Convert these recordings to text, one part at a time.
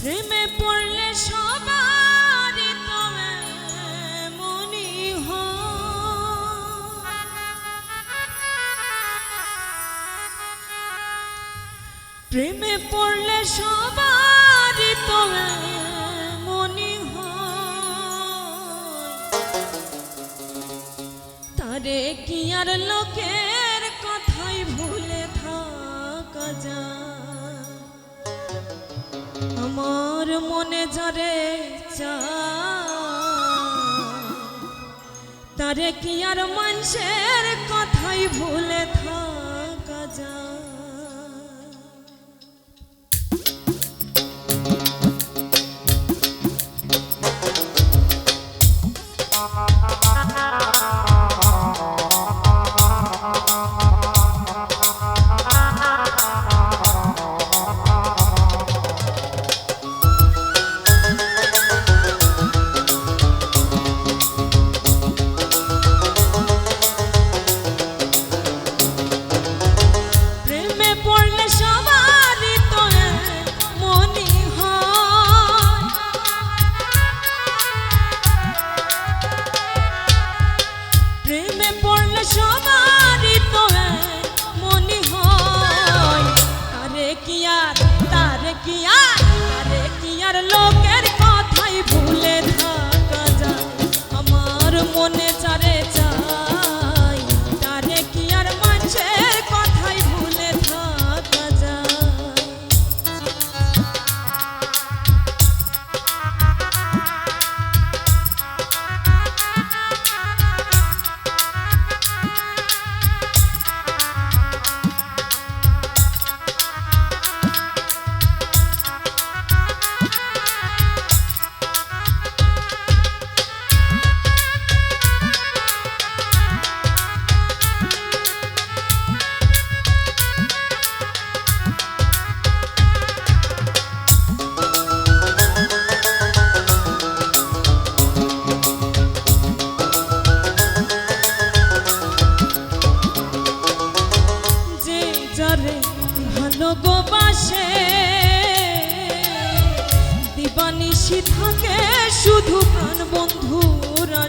প্রেমে পড়লে সবার তবে মনি প্রেমে পড়লে সবার তবে মনি তারে কি আর লোকে আমার মনে ঝরে তারে কি আর মানুষের কথাই ভুলে থা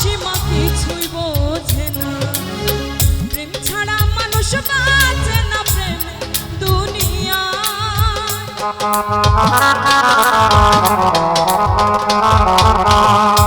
সীমা কিছুই বোঝে না। প্রেম ছাড়া মানুষ বাঁচে না প্রেম দুনিয়া Thank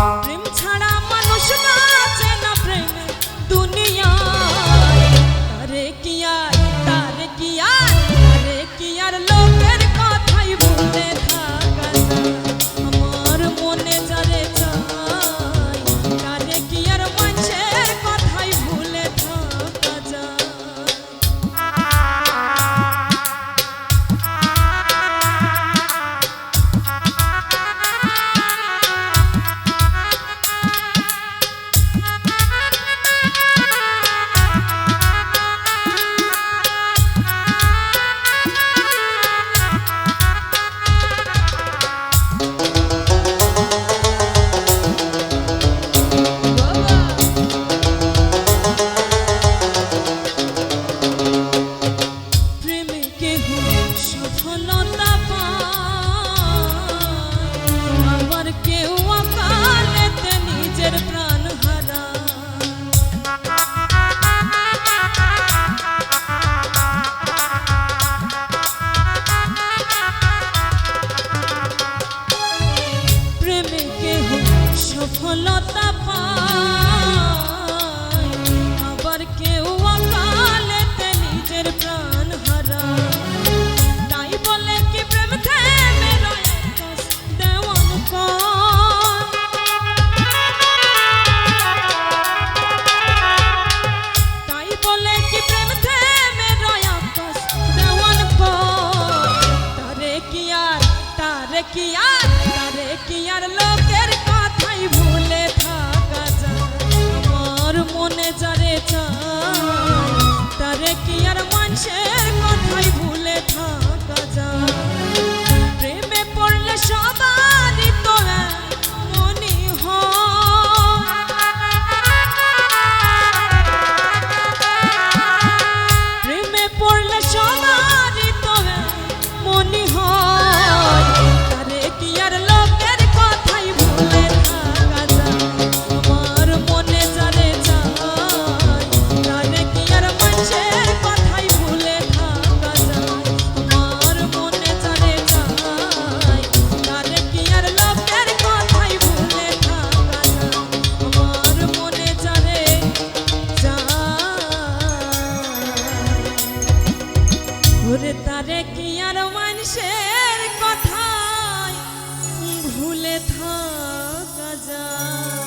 সফলতা পায়। আবার কেউ অকালেতে নিজের প্রাণ হারা তাই বলে কি প্রেম থেমে রয়ে দেওয়ান তাই বলে কি প্রেম থেমে রয়ে দেওয়ান কি আর তারে কি আর মানুষের কথায় ভুলে থাকা যায়?